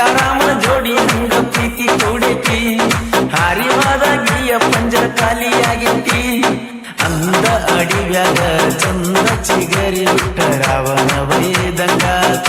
ಸೀತಾರಾಮನ ಜೋಡಿ ನಿಂಗ ಪ್ರೀತಿ ಕೂಡೈತಿ ಹಾರಿವಾದ ಗಿಯ ಪಂಜರ ಖಾಲಿಯಾಗೈತಿ ಅಂದ ಅಡಿವ್ಯಾಗ ಚಂದ ಚಿಗರಿ ಬಿಟ್ಟ ರಾವಣ ವೈದಂಗಾತ.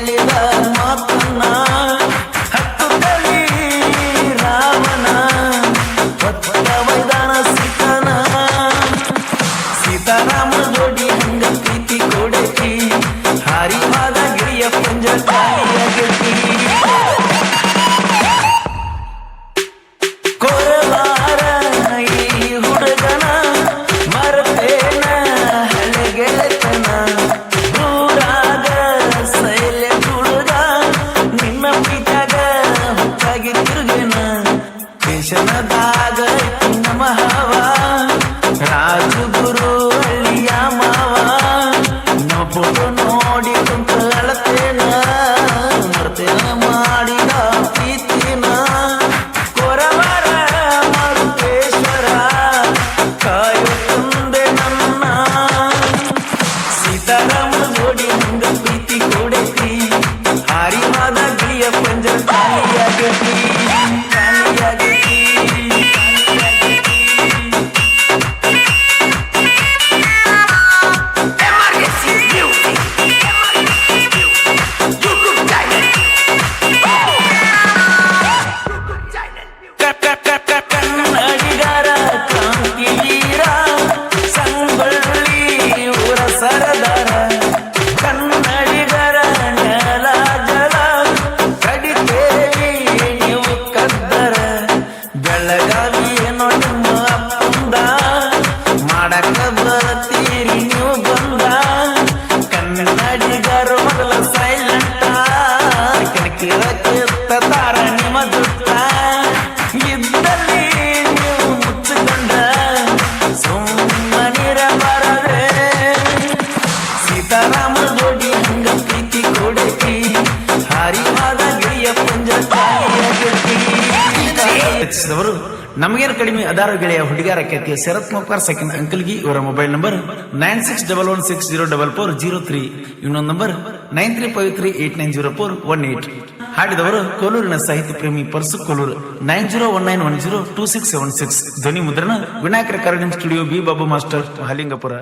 ರಚಿಸಿದವರು ನಮಗೇನು ಕಡಿಮೆ ಅದಾರ ಗೆಳೆಯ ಹುಡುಗಾರ ಕೇತಿಯ ಶರತ್ ಮುಖರ್ ಸೆಕೆಂಡ್ ಅಂಕಲ್ಗೆ ಇವರ mobile number nine six double one six zero double four zero three ಇನ್ನೊಂದು number nine three five three eight nine zero four one eight ಹಾಡಿದವರು ಕೋಲೂರಿನ ಸಾಹಿತ್ಯ ಪ್ರೇಮಿ Parsu Koluru nine zero one nine one zero two six seven six ಧ್ವನಿ ಮುದ್ರಣ ವಿನಾಯಕರ recording studio B Babu master Halingapura